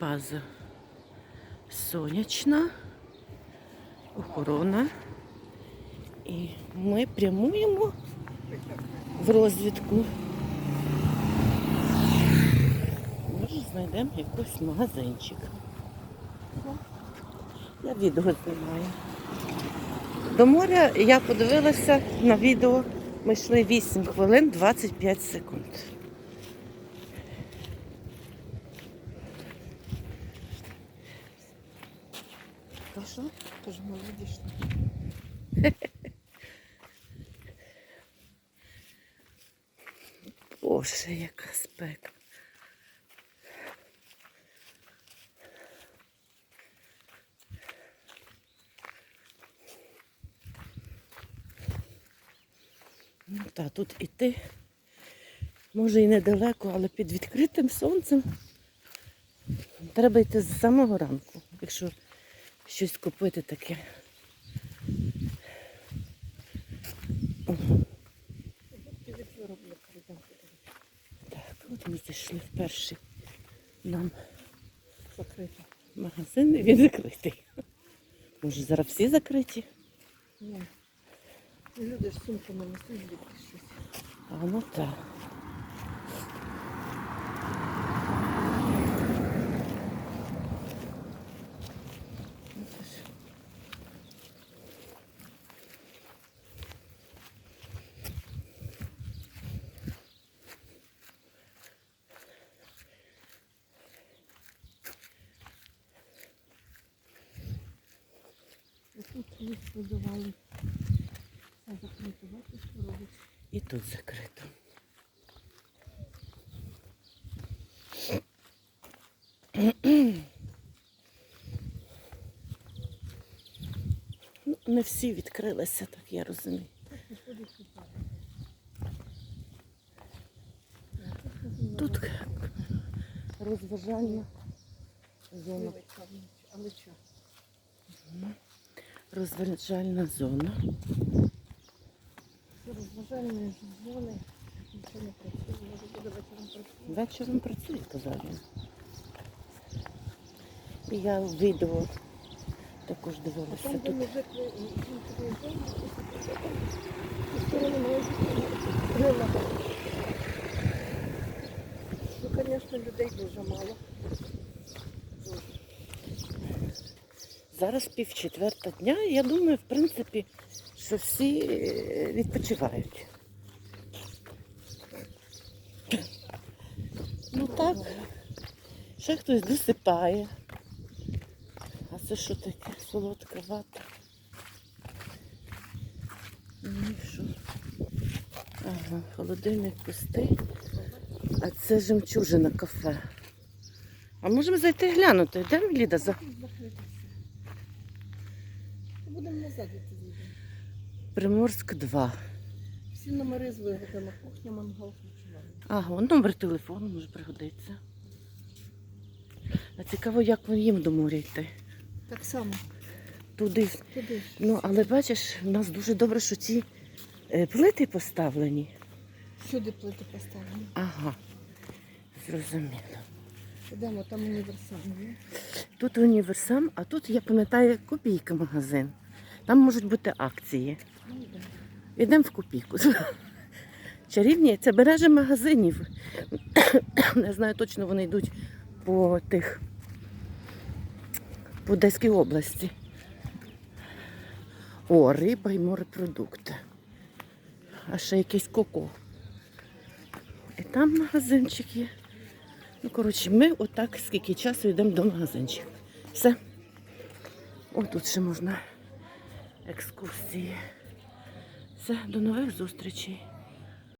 База сонячна, охорона. І ми прямуємо в розвідку. Може, знайдемо якийсь магазинчик. Я відео знімаю. До моря я подивилася на відео. Ми йшли 8 хвилин 25 секунд. Та що? Тож ми. Боже, яка спека. Ну так, тут іти, може і недалеко, але під відкритим сонцем треба йти з самого ранку, якщо щось купити таке. Так, от ми зайшли в перший нам Закрито. магазин, і він закритий. Може, зараз всі закриті? Ні. Люди ж сумками несуть щось. А ну так. Тут їх видавали. Все закрито, бачиш, що робить. І тут закрито. Ну, не всі відкрилися, так я розумію. Тут розважальна зона. Але що? Розважальна зона. Розважальні зони. Нічого не працює. Може буде вечором працює. Вечором працює, казав він. І я відео також дивилася Там, де. Ну, звісно, людей дуже мало. Зараз пів четверта дня, я думаю, в принципі, що всі е, відпочивають. Ну так, ще хтось досипає. А це що таке? Солодка вата. Ну що? Ага, холодильник пустий. А це жемчужина кафе. А можемо зайти глянути, де Ліда за. Будемо назад йти зайдемо. Приморськ 2. Всі номери з вигодами. Кухня, мангал, харчування. Ага, он номер телефону може пригодиться. А цікаво, як їм до моря йти. Так само, Туди. туди. Ну, але бачиш, в нас дуже добре, що ці е, плити поставлені. Сюди плити поставлені. Ага. Зрозуміло. Йдемо, там універсальний. Тут універсам, а тут, я пам'ятаю, копійка магазин. Там можуть бути акції. Йдемо. В копійку. Чарівні, це береже магазинів. Не знаю точно, вони йдуть по тих по Одеській області. О, риба і морепродукти. А ще якийсь коко. І там магазинчик є. Ну, коротше, ми отак скільки часу йдемо до магазинчика. Все. Ось тут ще можна екскурсії. Все, до нових зустрічей.